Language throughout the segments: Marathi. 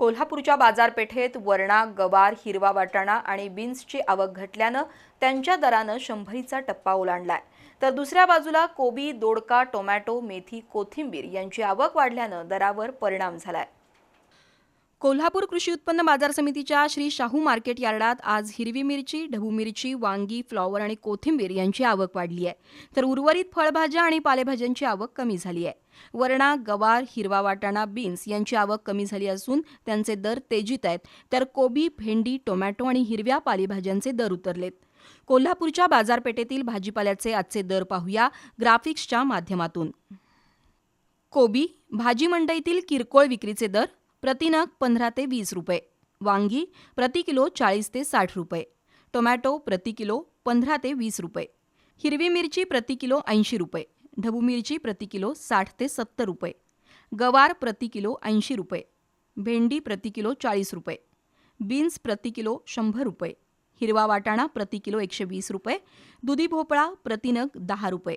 कोल्हापूरच्या बाजारपेठेत वरणा गवार हिरवा वाटाणा आणि बीन्सची आवक घटल्यानं त्यांच्या दरानं शंभरीचा टप्पा ओलांडलाय. तर दुसऱ्या बाजूला कोबी दोडका टोमॅटो मेथी कोथिंबीर यांची आवक वाढल्यानं दरावर परिणाम झालाय. कोल्हापूर कृषी उत्पन्न बाजार समितीच्या श्री शाहू मार्केट यार्डात आज हिरवी मिरची ढबू मिरची वांगी फ्लॉवर आणि कोथिंबीर यांची आवक वाढली आहे. तर उर्वरित फळभाज्या आणि पालेभाज्यांची आवक कमी झाली आहे. वरणा गवार हिरवा वाटाणा बीन्स यांची आवक कमी झाली असून त्यांचे दर तेजीत आहेत. तर कोबी भेंडी टोमॅटो आणि हिरव्या पालेभाज्यांचे दर उतरलेत. कोल्हापूरच्या बाजारपेठेतील भाजीपाल्याचे आजचे दर पाहूया ग्राफिक्सच्या माध्यमातून. कोबी भाजी मंडईतील किरकोळ विक्रीचे दर प्रतिनग पंधरा ते वीस रुपये वांगी प्रति किलो चाळीस ते साठ रुपये टोमॅटो प्रति किलो पंधरा ते वीस रुपये हिरवी मिरची प्रति किलो ऐंशी रुपये ढबू मिरची प्रति किलो साठ ते सत्तर रुपये गवार प्रति किलो ऐंशी रुपये भेंडी प्रति किलो चाळीस रुपये बीन्स प्रति किलो शंभर रुपये हिरवा वाटाणा प्रति किलो एकशे वीस रुपये दुधी भोपळा प्रतिनग दहा रुपये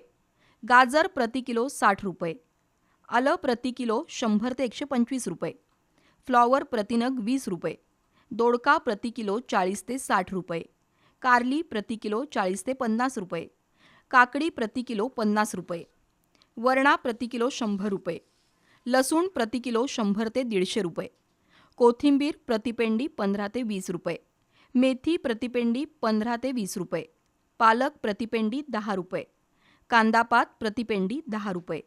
गाजर प्रति किलो साठ रुपये आलं प्रति किलो शंभर ते एकशे पंचवीस रुपये फ्लॉवर प्रतिनग वीस रुपये. दोडका प्रति किलो चाळीस ते साठ रुपये. कारली प्रति किलो चाळीस ते पन्नास रुपये. काकडी प्रति किलो पन्नास रुपये. वरणा प्रति किलो शंभर रुपये. लसूण प्रति किलो शंभर ते दीडशे रुपये. कोथिंबीर प्रतिपेंडी पंधरा ते वीस रुपये. मेथी प्रतिपेंडी पंधरा ते वीस रुपये. पालक प्रतिपेंडी दहा रुपये. कांदापात प्रतिपेंडी दहा रुपये.